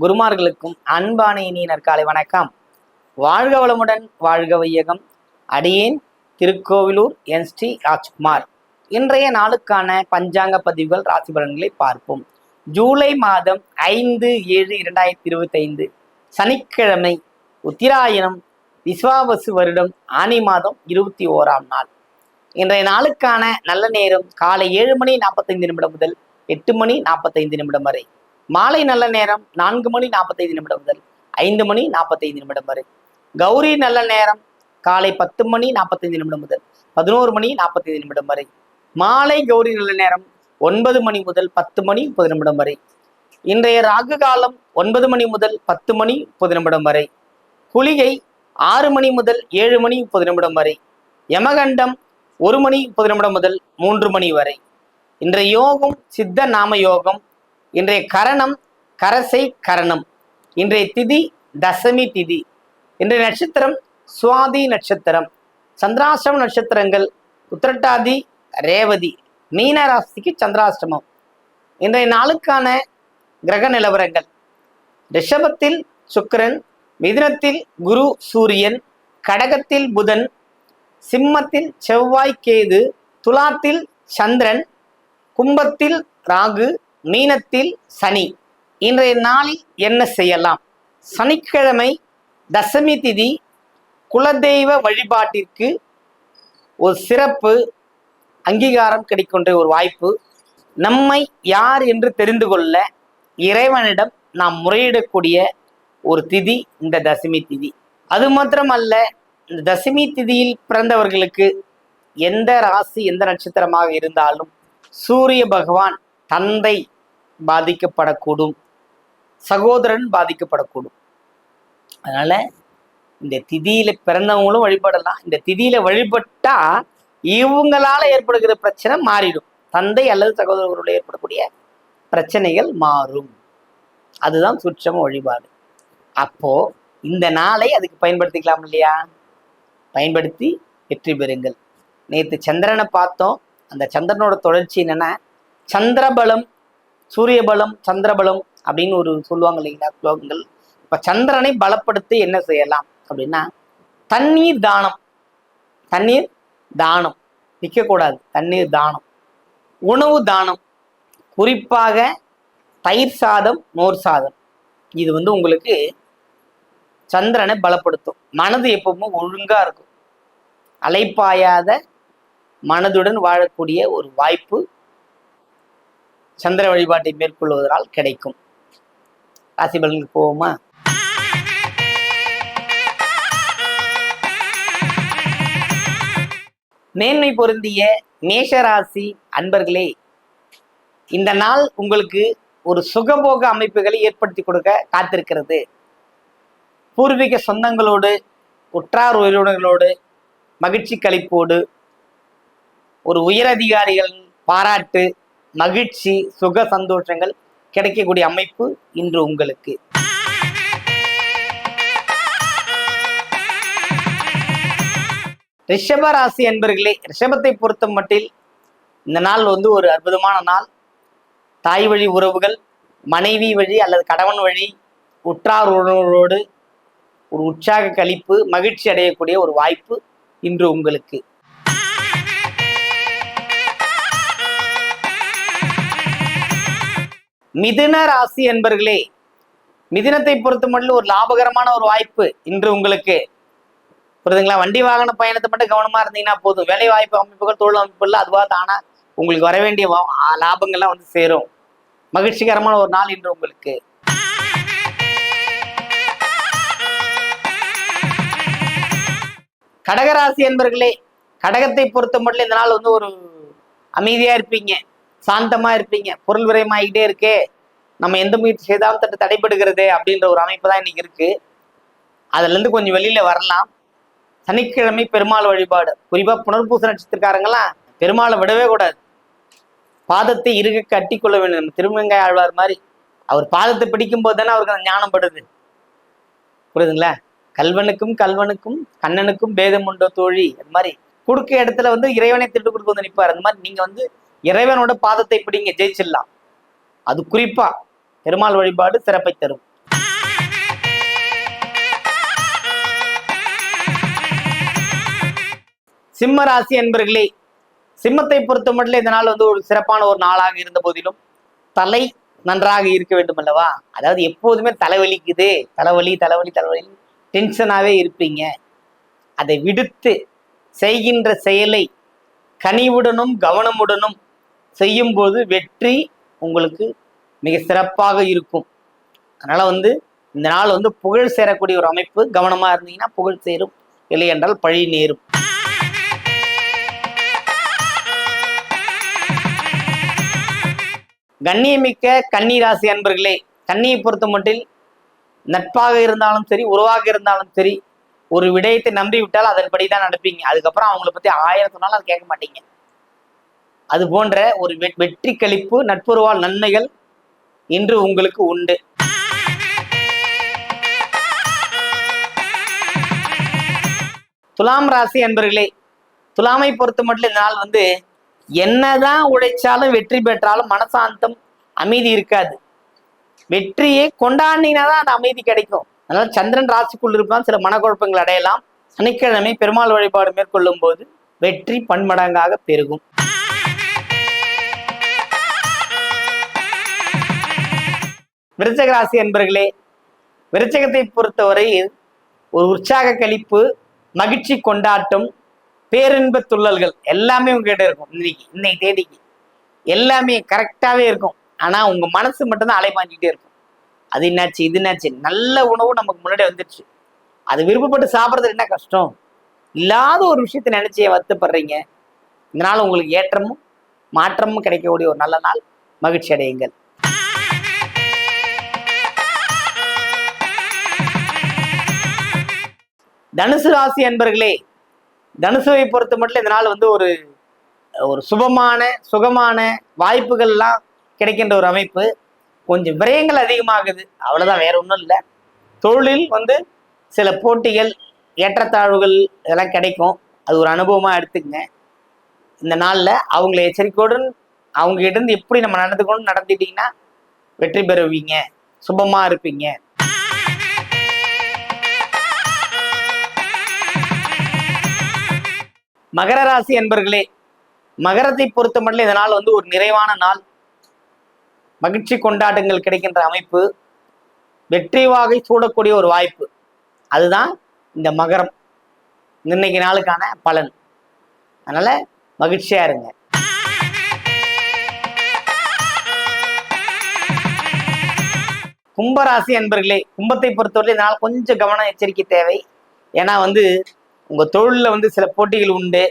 குருமார்களுக்கும் அன்பான இனிய நற்காலை வணக்கம். வாழ்க வளமுடன் வாழ்க வையகம். அடியேன் திருக்கோவிலூர் என். ஸ்ரீ ராஜ்குமார். இன்றைய நாளுக்கான பஞ்சாங்க பதிவுகள் ராசி பலன்களை பார்ப்போம். ஜூலை மாதம் ஐந்து ஏழு இரண்டாயிரத்தி இருபத்தி ஐந்து சனிக்கிழமை உத்திராயணம் விஸ்வாவசு வருடம் ஆனி மாதம் இருபத்தி ஓராம் நாள். இன்றைய நாளுக்கான நல்ல நேரம் காலை ஏழு மணி நாற்பத்தைந்து நிமிடம் முதல் எட்டு மணி நாற்பத்தைந்து நிமிடம் வரை. மாலை நல்ல நேரம் நான்கு மணி நாற்பத்தைந்து நிமிடம் முதல் ஐந்து மணி நாற்பத்தைந்து நிமிடம் வரை. கௌரி நல்ல நேரம் காலை பத்து மணி நாற்பத்தைந்து நிமிடம் முதல் பதினோரு மணி நாற்பத்தைந்து நிமிடம் வரை. மாலை கௌரி நல்ல நேரம் ஒன்பது மணி முதல் பத்து மணி முப்பது நிமிடம் வரை. இன்றைய ராகு காலம் ஒன்பது மணி முதல் பத்து மணி முப்பது நிமிடம் வரை. குளிகை ஆறு மணி முதல் ஏழு மணி முப்பது நிமிடம் வரை. யமகண்டம் ஒரு மணி முப்பது நிமிடம் முதல் மூன்று மணி வரை. இன்றைய யோகம் சித்த நாம யோகம் இன்றைய கரணம் கரசை கரணம். இன்றைய திதி தசமி திதி. இன்றைய நட்சத்திரம் சுவாதி நட்சத்திரம். சந்திராசிரம நட்சத்திரங்கள் உத்திரட்டாதி ரேவதி. மீன ராசிக்கு சந்திராஷ்டமம். இன்றைய நாளுக்கான கிரக நிலவரங்கள். ரிஷபத்தில் சுக்கரன் மிதுனத்தில் குரு சூரியன் கடகத்தில் புதன் சிம்மத்தில் செவ்வாய் கேது துலாத்தில் சந்திரன் கும்பத்தில் ராகு மீனத்தில் சனி. இன்றைய நாளில் என்ன செய்யலாம்? சனிக்கிழமை தசமி திதி குலதெய்வ வழிபாட்டிற்கு ஒரு சிறப்பு அங்கீகாரம் கிடைக்கின்ற ஒரு வாய்ப்பு. நம்மை யார் என்று தெரிந்து கொள்ள இறைவனிடம் நாம் முறையிடக்கூடிய ஒரு திதி இந்த தசமி திதி. அது மாத்திரமல்ல இந்த தசமி திதியில் பிறந்தவர்களுக்கு எந்த ராசி எந்த நட்சத்திரமாக இருந்தாலும் சூரிய பகவான் தந்தை பாதிக்கப்படக்கூடும். சகோதரன் பாதிக்கப்படக்கூடும். அதனால இந்த திதியில பிறந்தவங்களும் வழிபடலாம். இந்த திதியில வழிபட்டா இவங்களால ஏற்படுகிற பிரச்சனை மாறிடும். தந்தை அல்லது சகோதரர்களோட ஏற்படக்கூடிய பிரச்சனைகள் மாறும். அதுதான் சுற்றம வழிபாடு. அப்போ இந்த நாளை அதுக்கு பயன்படுத்திக்கலாம் இல்லையா? பயன்படுத்தி வெற்றி பெறுங்கள். நேற்று சந்திரனை பார்த்தோம். அந்த சந்திரனோட தொடர்ச்சி என்னன்னா சந்திரபலம் சூரிய பலம் சந்திரபலம் அப்படின்னு ஒரு சொல்லுவாங்க இல்லைங்களா ஸ்லோகங்கள். இப்போ சந்திரனை பலப்படுத்தி என்ன செய்யலாம் அப்படின்னா தண்ணீர் தானம். தண்ணீர் தானம். நிற்கக்கூடாது தண்ணீர் தானம். உணவு தானம். குறிப்பாக தயிர் சாதம் மோர் சாதம். இது வந்து உங்களுக்கு சந்திரனை பலப்படுத்தும். மனது எப்பவுமே ஒழுங்கா இருக்கும். அலைப்பாயாத மனதுடன் வாழக்கூடிய ஒரு வாய்ப்பு சந்திர வழிபாட்டை மேற்கொள்வதனால் கிடைக்கும். ராசி பலனுக்கு போவோமா? மேன்மை பொருந்திய மேஷராசி அன்பர்களே இந்த நாள் உங்களுக்கு ஒரு சுகபோக அமைப்புகளை ஏற்படுத்தி கொடுக்க காத்திருக்கிறது. பூர்வீக சொந்தங்களோடு உற்றார் உறவினர்களோடு மகிழ்ச்சி கழிப்போடு ஒரு உயரதிகாரிகள் பாராட்டு மகிழ்ச்சி சுக சந்தோஷங்கள் கிடைக்கக்கூடிய அமைப்பு இன்று உங்களுக்கு. ரிஷபராசி ராசி ரிஷபத்தை பொறுத்த மட்டில் இந்த நாள் வந்து ஒரு அற்புதமான நாள். தாய் வழி உறவுகள் மனைவி வழி அல்லது கணவன் வழி உற்றார் உறவுகளோடு ஒரு உற்சாக கழிப்பு மகிழ்ச்சி அடையக்கூடிய ஒரு வாய்ப்பு இன்று உங்களுக்கு. மிதுன ராசி என்பர்களே மிதினத்தை பொறுத்த மட்டும் ஒரு லாபகரமான ஒரு வாய்ப்பு இன்று உங்களுக்கு. புரியுதுங்களா? வண்டி வாகன பயணத்தை மட்டும் கவனமா இருந்தீங்கன்னா போதும். வேலை வாய்ப்பு அமைப்புகள் தொழில் அமைப்புகள் அதுவாக தானா உங்களுக்கு வர வேண்டிய லாபங்கள்லாம் வந்து சேரும். மகிழ்ச்சிகரமான ஒரு நாள் இன்று உங்களுக்கு. கடகராசி என்பர்களே கடகத்தை பொறுத்த மட்டும் இந்த நாள் வந்து ஒரு அமைதியா இருப்பீங்க. சாந்தமா இருப்பீங்க. பொருள் விரயமாகிட்டே இருக்கே. நம்ம எந்த முயற்சி செய்தாலும் தட்டு தடைபடுகிறது அப்படின்ற ஒரு அமைப்பு தான் இன்னைக்கு இருக்கு. அதுல இருந்து கொஞ்சம் வெளியில வரலாம். சனிக்கிழமை பெருமாள் வழிபாடு. குறிப்பா புனர்பூச நட்சத்திரக்காரங்களாம் பெருமாளை விடவே கூடாது. பாதத்தை இருக கட்டி கொள்ள வேண்டும். நம்ம திருமங்கை ஆழ்வார் மாதிரி. அவர் பாதத்தை பிடிக்கும் போது தானே அவருக்கு அந்த ஞானம் படுது. புரியுதுங்களா? கல்வனுக்கும் கல்வனுக்கும் கண்ணனுக்கும் பேதம் உண்டோ தோழி? அது மாதிரி கொடுக்க இடத்துல வந்து இறைவனை திட்டு கொடுத்து வந்து நிற்பார் அந்த மாதிரி நீங்க வந்து இறைவனோட பாதத்தை பிடிங்க ஜெயிச்சிடலாம். அது குறிப்பா பெருமாள் வழிபாடு சிறப்பை தரும். சிம்ம ராசி என்பர்களே சிம்மத்தை பொறுத்த மட்டும் இந்த நாள் வந்து ஒரு சிறப்பான ஒரு நாளாக இருந்த போதிலும் தலை நன்றாக இருக்க வேண்டும் அல்லவா? அதாவது எப்போதுமே தலைவலிக்குது. தலைவலி தலைவலி தலைவலி டென்ஷனாகவே இருப்பீங்க. அதை விடுத்து செய்கின்ற செயலை கனிவுடனும் கவனமுடனும் செய்யும்போது வெற்றி உங்களுக்கு மிக சிறப்பாக இருக்கும். அதனால வந்து இந்த நாள் வந்து புகழ் சேரக்கூடிய ஒரு அமைப்பு. கவனமா இருந்தீங்கன்னா புகழ் சேரும். இல்லை என்றால் பழி நேரும். கண்ணியமிக்க கன்னி ராசி அன்பர்களே கன்னியை பொறுத்த மட்டில் நட்பாக இருந்தாலும் சரி உறவாக இருந்தாலும் சரி ஒரு விடயத்தை நம்பி விட்டால் அதன்படி தான் நடப்பீங்க. அதுக்கப்புறம் அவங்கள பத்தி ஆயிரம் சொன்னாலும் அதை கேட்க மாட்டீங்க. அது போன்ற ஒரு வெற்றி கழிப்பு நட்புறவால் நன்மைகள் இன்று உங்களுக்கு உண்டு. துலாம் ராசி என்பர்களே துலாமை பொறுத்த மட்டும் இந்த நாள் வந்து என்னதான் உழைச்சாலும் வெற்றி பெற்றாலும் மனசாந்தம் அமைதி இருக்காது. வெற்றியை கொண்டாடினீங்கன்னா தான் அந்த அமைதி கிடைக்கும். அதனால சந்திரன் ராசிக்குள் இருப்பான் சில மனக்குழப்பங்கள் அடையலாம். சனிக்கிழமை பெருமாள் வழிபாடு மேற்கொள்ளும் போது வெற்றி பன்மடங்காக பெருகும். விருச்சக ராசி அன்பர்களே விருச்சகத்தை பொறுத்தவரையில் ஒரு உற்சாக கழிப்பு மகிழ்ச்சி கொண்டாட்டம் பேரின்ப துள்ளல்கள் எல்லாமே உங்ககிட்ட இருக்கும் இன்னைக்கு இன்னைக்கு தேதிக்கு. எல்லாமே கரெக்டாகவே இருக்கும். ஆனால் உங்க மனசு மட்டும்தான் அலைபாஞ்சிக்கிட்டே இருக்கும். அது என்னாச்சு இது என்னாச்சு? நல்ல உணவு நமக்கு முன்னாடி வந்துடுச்சு அது விருப்பப்பட்டு சாப்பிட்றது என்ன கஷ்டம்? இல்லாத ஒரு விஷயத்த நினைச்சு வருத்தப்படுறீங்க. இதனால் உங்களுக்கு ஏற்றமும் மாற்றமும் கிடைக்கக்கூடிய ஒரு நல்ல நாள். மகிழ்ச்சி அடையுங்கள். தனுசு ராசி அன்பர்களே தனுசுவை பொறுத்த மட்டும் இந்த நாள் வந்து ஒரு ஒரு சுபமான சுகமான வாய்ப்புகள்லாம் கிடைக்கின்ற ஒரு அமைப்பு. கொஞ்சம் விரயங்கள் அதிகமாகுது. அவ்வளோதான் வேற ஒன்றும் இல்லை. தொழிலில் வந்து சில போட்டிகள் ஏற்றத்தாழ்வுகள் இதெல்லாம் கிடைக்கும். அது ஒரு அனுபவமாக எடுத்துக்கங்க. இந்த நாளில் அவங்கள எச்சரிக்கையுடன் அவங்க இருந்து எப்படி நம்ம நடந்துக்கணும் நடந்துட்டிங்கன்னா வெற்றி பெறுவீங்க. சுபமாக இருப்பீங்க. மகர ராசி என்பர்களே மகரத்தை பொறுத்தமட்டில் இந்த நாள் வந்து ஒரு நிறைவான நாள். மகிழ்ச்சி கொண்டாட்டங்கள் கிடைக்கின்ற அமைப்பு. வெற்றி வாகை சூடக்கூடிய ஒரு வாய்ப்பு. அதுதான் இந்த மகரம். இன்னைக்கு நாளுக்கான பலன். அதனால மகிழ்ச்சியா இருங்க. கும்பராசி என்பர்களே கும்பத்தை பொறுத்தவரை இதனால் கொஞ்சம் கவனம் எச்சரிக்கை தேவை. ஏன்னா வந்து உங்கள் தொழிலில் வந்து சில போட்டிகள் உண்டு.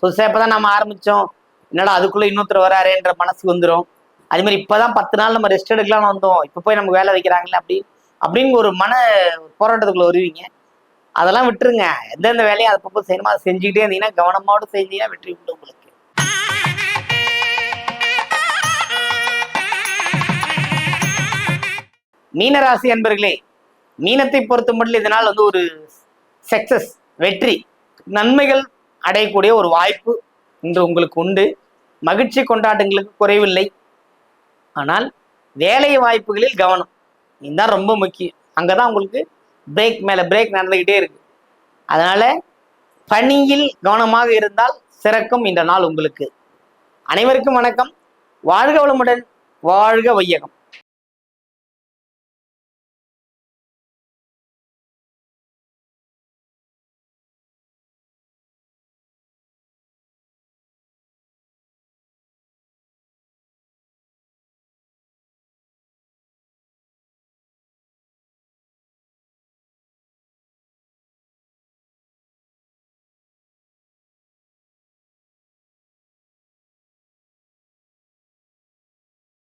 புதுசாக இப்பதான் நம்ம ஆரம்பித்தோம் என்னடா அதுக்குள்ளே இன்னொருத்தர் வராருன்ற மனசு வந்துடும் அது மாதிரி இப்பதான் பத்து நாள் நம்ம ரெஸ்ட் எடுக்கலாம்னு வந்தோம். இப்போ போய் நமக்கு வேலை வைக்கிறாங்களே அப்படி அப்படின்னு ஒரு மன போராட்டத்துக்குள்ளே வருவீங்க. அதெல்லாம் விட்டுருங்க. எந்தெந்த வேலையை அப்பப்போ செய்யணுமோ அதை செஞ்சுக்கிட்டே இருந்தீங்கன்னா கவனமோடு செஞ்சீங்கன்னா வெற்றி உண்டு உங்களுக்கு. மீனராசி அன்பர்களே மீனத்தை பொறுத்த மட்டும் இதனால் வந்து ஒரு சக்சஸ் வெற்றி நன்மைகள் அடையக்கூடிய ஒரு வாய்ப்பு இன்று உங்களுக்கு உண்டு. மகிழ்ச்சி கொண்டாட்டங்களுக்கு குறைவில்லை. ஆனால் வேலை வாய்ப்புகளில் கவனம். இதுதான் ரொம்ப முக்கியம். அங்கதான் உங்களுக்கு பிரேக் மேல பிரேக் நடந்துகிட்டே இருக்கு. அதனால பணியில் கவனமாக இருந்தால் சிறக்கும் இந்த நாள் உங்களுக்கு. அனைவருக்கும் வணக்கம். வாழ்க வளமுடன் வாழ்க வையகம்.